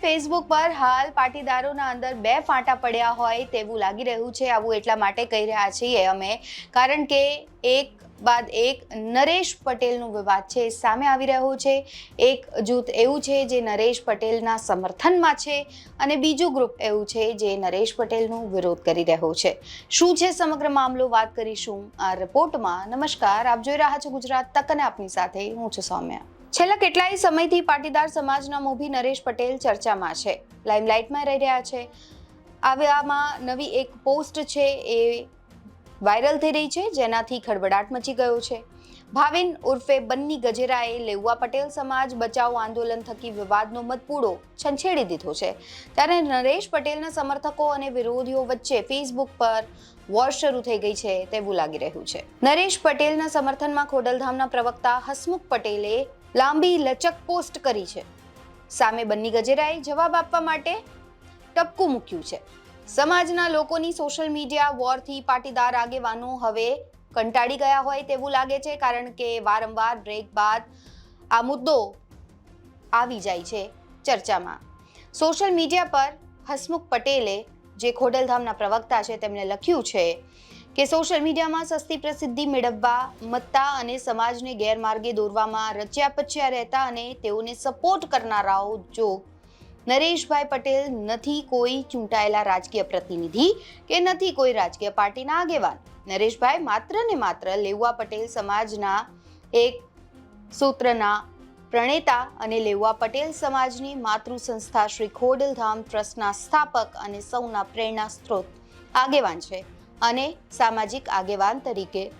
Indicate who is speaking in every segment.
Speaker 1: Facebook પર હાલ પાટીદારોના અંદર બે ફાંટા પડ્યા હોય તેવું લાગી રહ્યું છે. આવું એટલા માટે કહી રહ્યા છીએ અમે, કારણ કે એક બાદ એક નરેશ પટેલનું વિવાદ છે સામે આવી રહ્યો છે. એક જૂથ એવું છે જે નરેશ પટેલના સમર્થનમાં છે અને બીજું ગ્રુપ એવું છે જે નરેશ પટેલનું વિરોધ કરી રહ્યો છે. શું છે સમગ્ર મામલો? વાત કરીશું આ રિપોર્ટમાં. નમસ્કાર, આપ જોઈ રહ્યા છો ગુજરાત તક અને આપની સાથે. હું છું સૌમ્યા. છેલ્લા કેટલાય સમયથી પાટીદાર સમાજના મોભી નરેશ પટેલ ચર્ચામાં છે. લાઇમલાઇટમાં રહી રહ્યા છે. આવ્યામાં નવી એક પોસ્ટ છે એ વાયરલ થઈ રહી છે, જેનાથી ખળબડાટ મચી ગયો છે. ભાવિન ઉર્ફે બન્ની ગજેરાએ લેઉવા પટેલ સમાજ બચાવ આંદોલન થકી વિવાદનો મતપૂડો છંછેડી દીધો છે. ત્યારે નરેશ પટેલના સમર્થકો અને વિરોધીઓ વચ્ચે ફેસબુક પર વોર શરૂ થઈ ગઈ છે, તેવું લાગી રહ્યું છે. નરેશ પટેલના સમર્થનમાં ખોડલધામના પ્રવક્તા હસમુખ પટેલે લાંબી લચક પોસ્ટ કરી છે. સામે બન્ની ગજેરાએ જવાબ આપવા માટે ટપકું મૂક્યું છે. સમાજના લોકોની સોશિયલ મીડિયા વોરથી પાટીદાર આગેવાનો હવે કંટાળી ગયા હોય તેવું લાગે છે, કારણ કે વારંવાર બ્રેક બાદ આ મુદ્દો આવી જાય છે ચર્ચામાં. સોશિયલ મીડિયા પર હસમુખ પટેલે જે ખોડલધામના પ્રવક્તા છે તેમણે લખ્યું છે કે સોશિયલ મીડિયામાં સસ્તી પ્રસિદ્ધિ મેળવવા, મત્તા અને સમાજને ગેરમાર્ગે દોરવામાં રચ્યા પચ્યા રહેતા અને તેઓને સપોર્ટ કરનારાઓ જો નરેશભાઈ પટેલ નથી કોઈ ચૂંટાયેલા રાજકીય પ્રતિનિધિ કે નથી કોઈ રાજકીય પાર્ટીના આગેવાન. નરેશભાઈ માત્ર ને માત્ર લેવા પટેલ સમાજના એક સૂત્રના પ્રણેતા અને લેવા પટેલ સમાજની માતૃ સંસ્થા શ્રી ખોડલધામ ટ્રસ્ટના સ્થાપક અને સૌના પ્રેરણા સ્ત્રોત આગેવાન છે. અને સામાજિક આગેવાન તરીકે.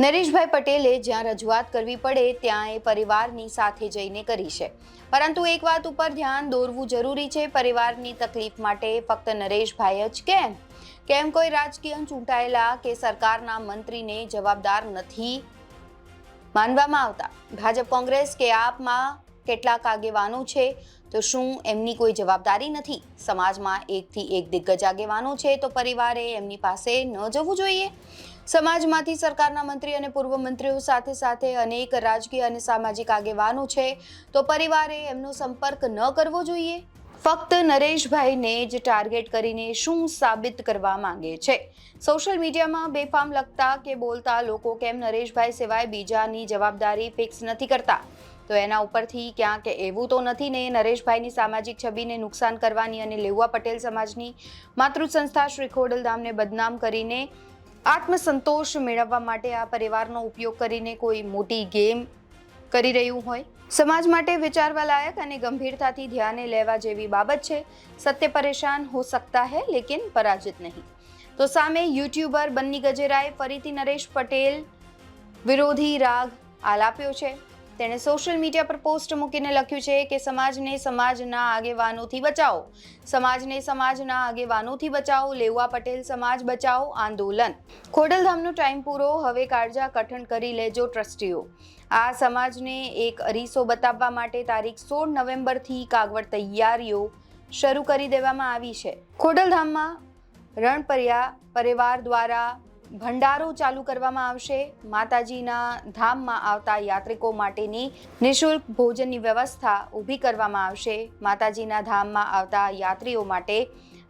Speaker 1: નરેશભાઈ પટેલે જ્યાં રજૂઆત કરવી પડે ત્યાં એ પરિવારની સાથે જઈને કરી છે. પરંતુ એક વાત ઉપર ધ્યાન દોરવું જરૂરી છે, પરિવારની તકલીફ માટે ફક્ત નરેશભાઈ જ કેમ? કેમ કોઈ રાજકીય ચૂંટાયેલા કે સરકારના મંત્રીને જવાબદાર નથી? માનવામાં આવતા. ભાજપ કોંગ્રેસ કે આપમાં કેટલાક આગેવાનો છે. તો શું એમની કોઈ જવાબદારી નથી? સમાજમાં એકથી એક દિગ્ગજ આગેવાનો છે, તો પરિવારે એમની પાસે ન જવું જોઈએ. સમાજમાંથી સરકારના મંત્રી અને પૂર્વ મંત્રીઓ સાથે સાથે અનેક રાજકીય અને સામાજિક આગેવાનો છે. તો પરિવારે એમનો સંપર્ક ન કરવો જોઈએ. ફક્ત નરેશભાઈને જ ટાર્ગેટ કરીને શું સાબિત કરવા માંગે છે? સોશિયલ મીડિયામાં બેફામ લખતા કે બોલતા લોકો, કેમ નરેશભાઈ સિવાય બીજાની જવાબદારી ફિક્સ નથી કરતા? તો એના ઉપરથી ક્યાંક એવું તો નથી ને નરેશભાઈની સામાજિક છબીને નુકસાન કરવાની અને લેવા પટેલ સમાજની માતૃ સંસ્થા શ્રી ખોડલધામને બદનામ કરીને આત્મસંતોષ મેળવવા માટે આ પરિવારનો ઉપયોગ કરીને કોઈ મોટી ગેમ કરી રહ્યું હોય. સમાજ માટે વિચારવા લાયક અને ગંભીરતાથી ધ્યાને લેવા જેવી બાબત છે. સત્ય પરેશાન હો સકતા હૈ, લેકિન પરાજિત નહીં. તો સામે યુટ્યુબર બન્ની ગજેરાએ ફરીથી નરેશ પટેલ વિરોધી રાગ આલાપ્યો છે. તેણે સોશિયલ મીડિયા પર પોસ્ટ મૂકીને લખ્યું છે કે સમાજને સમાજના આગેવાનોથી બચાવો. સમાજને સમાજના આગેવાનોથી બચાવો. લેવા પટેલ, સમાજ બચાવો, આંદોલન. ખોડલધામનો ટાઈમ પૂરો. હવે કાળજા કઠણ કરી લેજો ટ્રસ્ટીઓ. આ સમાજને એક અરીસો બતાવવા માટે તારીખ સોળ નવેમ્બરથી કાગવડ તૈયારીઓ શરૂ કરી દેવામાં આવી છે. ખોડલધામમાં રણપરિયા પરિવાર દ્વારા ભંડારો ચાલુ કરવામાં આવશે. માતાજીના ધામમાં આવતા યાત્રિકો માટેની નિઃશુલ્ક ભોજનની વ્યવસ્થા ઊભી કરવામાં આવશે. માતાજીના ધામમાં આવતા યાત્રીઓ માટે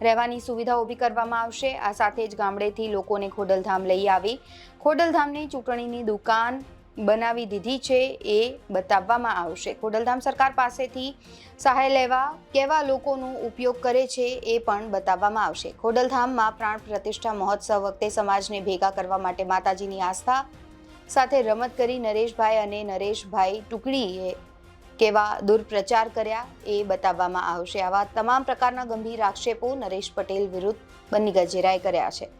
Speaker 1: રહેવાની સુવિધા ઊભી કરવામાં આવશે. આ સાથે જ ગામડેથી લોકોને ખોડલધામ લઈ આવી. ખોડલધામની ચૂંટણીની દુકાન બનાવી દીધી છે એ બતાવવામાં આવશે. ખોડલધામ સરકાર પાસેથી સહાય લેવા કેવા લોકોનો ઉપયોગ કરે છે એ પણ બતાવવામાં આવશે. ખોડલધામમાં પ્રાણ પ્રતિષ્ઠા મહોત્સવ વખતે સમાજને ભેગા કરવા માટે માતાજીની આસ્થા સાથે રમત કરી નરેશભાઈ અને નરેશભાઈ ટુકડીએ કેવા દુર્પ્રચાર કર્યા એ બતાવવામાં આવશે. આવા તમામ પ્રકારના ગંભીર આક્ષેપો નરેશ પટેલ વિરુદ્ધ બન્ની ગજેરાએ કર્યા છે.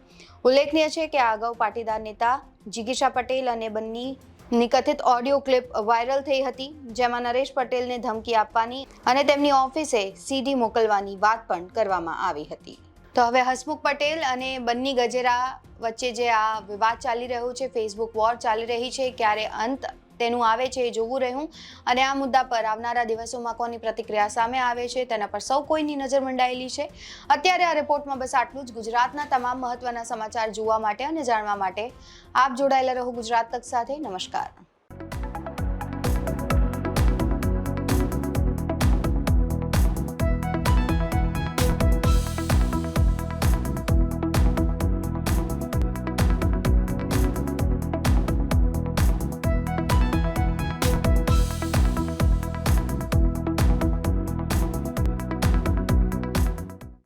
Speaker 1: ઉલ્લેખનીય છે કે આ અગાઉ પાટીદાર નેતા જિગીશા પટેલ અને બન્ની ની કથિત ઓડિયો ક્લિપ વાયરલ થઈ હતી, જેમાં નરેશ પટેલને ધમકી આપવાની અને તેમની ઓફિસે સીડી મોકલવાની વાત પણ કરવામાં આવી હતી. તો હવે હસમુખ પટેલ અને બન્ની ગજેરા વચ્ચે જે આ વિવાદ ચાલી રહ્યો છે ફેસબુક વોર ચાલી રહી છે, ક્યારે અંત તેનું આવે છે એ જોવું રહ્યું. અને આ મુદ્દા પર આવનારા દિવસોમાં કોની પ્રતિક્રિયા સામે આવે છે તેના પર સૌ કોઈની નજર મંડાયેલી છે. અત્યારે આ રિપોર્ટમાં બસ આટલું જ. ગુજરાતના તમામ મહત્વના સમાચાર જોવા માટે અને જાણવા માટે આપ જોડાયેલા રહો ગુજરાત તક સાથે. નમસ્કાર.